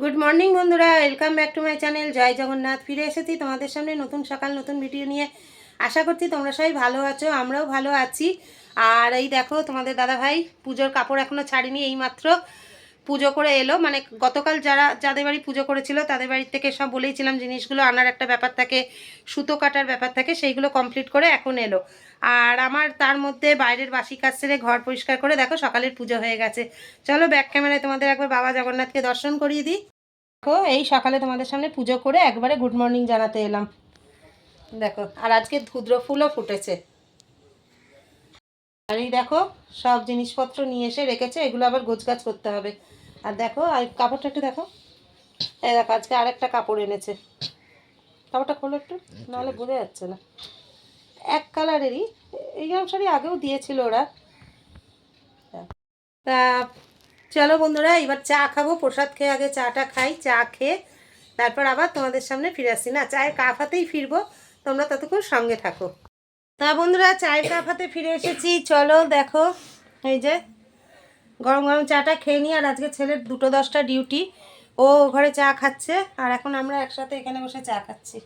Good morning বন্ধুরা। Welcome back to my channel জয় জগন্নাথ, ফিরে এসেছি তোমাদের সামনে নতুন সকাল, নতুন ভিডিও নিয়ে। আশা করছি তোমরা সবাই ভালো আছো, আমরাও ভালো আছি। আর এই দেখো, তোমাদের দাদা ভাই পুজোর কাপড় এখনও ছাড়িনি এইমাত্র। পুজো করে এলো। মানে গতকাল যারা, যাদের বাড়ি পুজো করেছিল, তাদের বাড়ির থেকে সব বলেইছিলাম জিনিসগুলো, আনার একটা ব্যাপার থাকে, সুতো কাটার ব্যাপার থাকে, সেইগুলো কমপ্লিট করে এখন এলো। আর আমার তার মধ্যে বাইরের বাসি কাজ সেরে ঘর পরিষ্কার করে, দেখো সকালের পুজো হয়ে গেছে। চলো ব্যাক ক্যামেরায় তোমাদের একবার বাবা জগন্নাথকে দর্শন করিয়ে দিই। দেখো, এই সকালে তোমাদের সামনে পুজো করে একবারে গুড মর্নিং জানাতে এলাম। দেখো, আর আজকে ধুদ্র ফুলও ফুটেছে। আর এই দেখো, সব জিনিসপত্র নিয়ে এসে রেখেছে, এগুলো আবার গোছগাছ করতে হবে। আর দেখো আর কাপড়টা একটু দেখো। এই দেখো আজকে আরেকটা কাপড় এনেছে। কাপড়টা খোলো একটু নাহলে বোঝা যাচ্ছে না। এক কালারেরই এই শাড়ি আগেও দিয়েছিল ওরা। তা চলো বন্ধুরা এবার চা খাব প্রসাদ খেয়ে আগে চাটা খাই চা খেয়ে তারপর আবার তোমাদের সামনে ফিরে আসছি না চায়ের কাপ হাতেই ফিরবো তোমরা ততক্ষণ সঙ্গে থাকো। তা বন্ধুরা চায়ের কাপ হাতে ফিরে এসেছি চলো দেখো এই যে গরম গরম চাটা খেয়ে নিই আর আজকে ছেলের দুটো দশটা ডিউটি। ও ঘরে চা খাচ্ছে, আর এখন আমরা একসাথে এখানে বসে চা খাচ্ছি।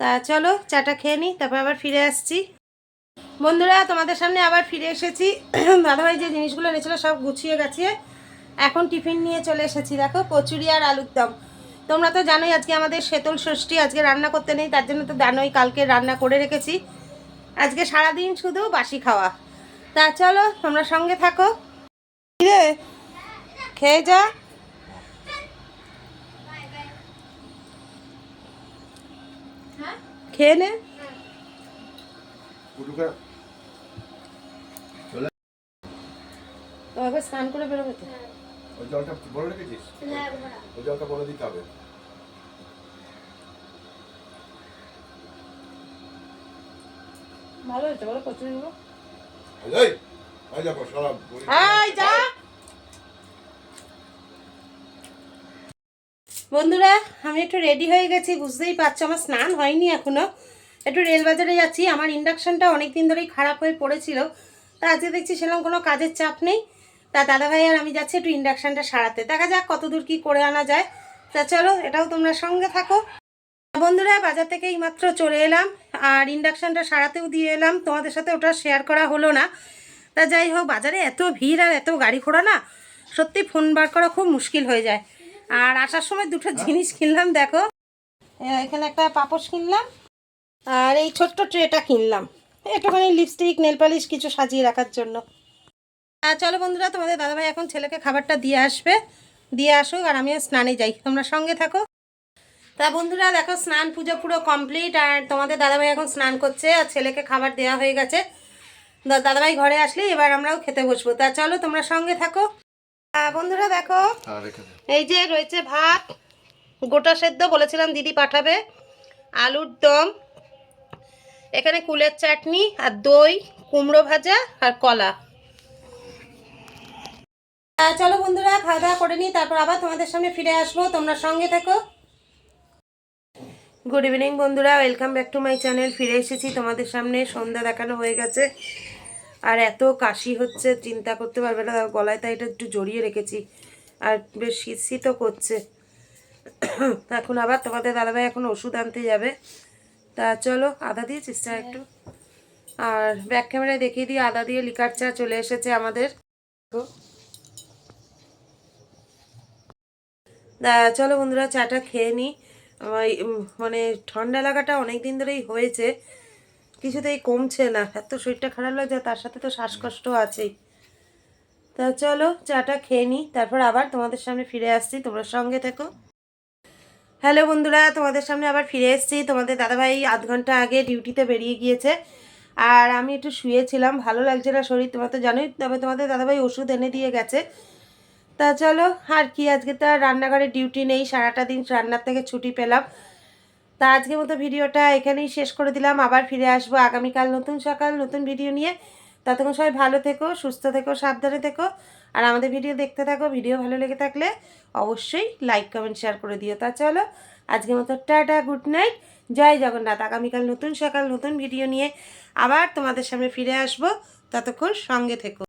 তা চলো, চাটা খেয়ে নিই, তারপর আবার ফিরে আসছি। বন্ধুরা, তোমাদের সামনে আবার ফিরে এসেছি। দাদাভাই যে জিনিসগুলো এনেছিল সব গুছিয়ে গেছে এখন টিফিন নিয়ে চলে এসেছি। দেখো, কচুরি আর আলুর দম। তোমরা তো জানোই আজকে আমাদের শীতল ষষ্ঠী, আজকে রান্না করতে নেই, তার জন্য তো জানোই কালকে রান্না করে রেখেছি। আজকে সারাদিন শুধু বাসি খাওয়া। তা চলো তোমরা সঙ্গে থাকো। রে খেয়ে যা। খেয়ে নে। তবে স্নান করে বেরোবে তো? ওই জলটা বড় রেখেছিস? ওই জলটা বলে দিতে হবে। ভালো হয়েছে বলো কচুরিগুলো। বন্ধুরা, আমি একটু রেডি হয়ে গেছি, বুঝতেই পারছ, আমার স্নান হয়নি এখনও। একটু রেলবাজারে যাচ্ছি, আমার ইন্ডাকশনটা অনেক দিন ধরেই খারাপ হয়ে পড়েছিল। তা আজকে দেখছি সেরকম কোনো কাজের চাপ নেই। তা দাদাভাই আর আমি যাচ্ছি একটু ইন্ডাকশনটা সারাতে। দেখা যাক কত দূর কী করে আনা যায়। তা চলো, এটাও তোমরা সঙ্গে থাকো। বন্ধুরা, বাজার থেকে এইমাত্র চলে এলাম আর ইন্ডাকশানটা সারাতেও দিয়ে এলাম। তোমাদের সাথে ওটা শেয়ার করা হলো না। তা যাই হোক, বাজারে এত ভিড় আর এত গাড়ি ঘোড়া না, সত্যি ফোন বার করা খুব মুশকিল হয়ে যায়। আর আসার সময় দুটো জিনিস কিনলাম, দেখো। এখানে একটা পাপোশ কিনলাম আর এই ছোট্ট ট্রেটা কিনলাম। একটুখানি লিপস্টিক নেল পালিশ কিছু সাজিয়ে রাখার জন্য। চলো বন্ধুরা, তোমাদের দাদাভাই এখন ছেলেকে খাবারটা দিয়ে আসবে। দিয়ে আসুক আর আমিও স্নানে যাই। তোমরা সঙ্গে থাকো। তা বন্ধুরা দেখো স্নান পুজো পুরো কমপ্লিট আর তোমাদের দাদাভাই এখন স্নান করছে আর ছেলেকে খাবার দেওয়া হয়ে গেছে। দাদাভাই ঘরে আসলে এবার আমরাও খেতে বসবো। তা চলো তোমরা সঙ্গে থাকো। বন্ধুরা দেখো হ্যাঁ এই যে রয়েছে ভাত গোটা সেদ্ধ বলেছিলাম দিদি পাঠাবে আলুর দম এখানে কুলের চাটনি আর দই কুমড়ো ভাজা আর কলা। চলো বন্ধুরা খাওয়া দাওয়া করে নিই তারপর আবার তোমাদের সামনে ফিরে আসব। তোমরা সঙ্গে থেকো। গুড ইভিনিং বন্ধুরা। Welcome back to my channel ফিরে এসেছি তোমাদের সামনে। সন্ধ্যা দেখানো হয়ে গেছে। আর এত কাশি হচ্ছে, চিন্তা করতে পারবে না। গলায় তাই এটা একটু জড়িয়ে রেখেছি। আর বেশ শীত করছে। এখন আবার তোমাদের দাদাভাই এখন ওষুধ আনতে যাবে। তা চলো, আদা দিয়েছিস চা একটু। আর ব্যাক ক্যামেরায় দেখিয়ে দিয়ে আদা দিয়ে লিকার চা চলে এসেছে আমাদের। চলো বন্ধুরা, চাটা খেয়ে নিই। মানে ঠান্ডা লাগাটা অনেক দিন ধরেই হয়েছে, কিছুতেই কমছে না। এত শরীরটা খারাপ লাগছে, তার সাথে তো শ্বাসকষ্ট আছেই। তা চলো, চাটা খেয়ে নিই তারপর আবার তোমাদের সামনে ফিরে আসছি, তোমরা সঙ্গে থেকো। হ্যালো বন্ধুরা, তোমাদের সামনে আবার ফিরে এসেছি। তোমাদের দাদাভাই আধ ঘণ্টা আগে ডিউটিতে বেরিয়ে গিয়েছে, আর আমি একটু শুয়েছিলাম, ভালো লাগছে না শরীর, তোমরা তো জানোই, তবে তোমাদের দাদাভাই ওষুধ এনে দিয়ে গেছে। তা চলো, আর কি, আজকে তো আর রান্নাঘরে ডিউটি নেই, সারাটা দিন রান্নার থেকে ছুটি পেলাম। তা আজকের মতো ভিডিওটা এখানেই শেষ করে দিলাম, আবার ফিরে আসব আগামীকাল নতুন সকাল, নতুন ভিডিও নিয়ে। ততক্ষণ সবাই ভালো থেকো, সুস্থ থেকো, সাবধানে থেকো, আর আমাদের ভিডিও দেখতে থাকো ভিডিও ভালো লেগে থাকলে অবশ্যই লাইক কমেন্ট শেয়ার করে দিও। তা চলো, আজকের মতো টাটা গুড নাইট জয় জগন্নাথ, আগামীকাল নতুন সকাল, নতুন ভিডিও নিয়ে আবার তোমাদের সামনে ফিরে আসব। ততক্ষণ সঙ্গে থেকো।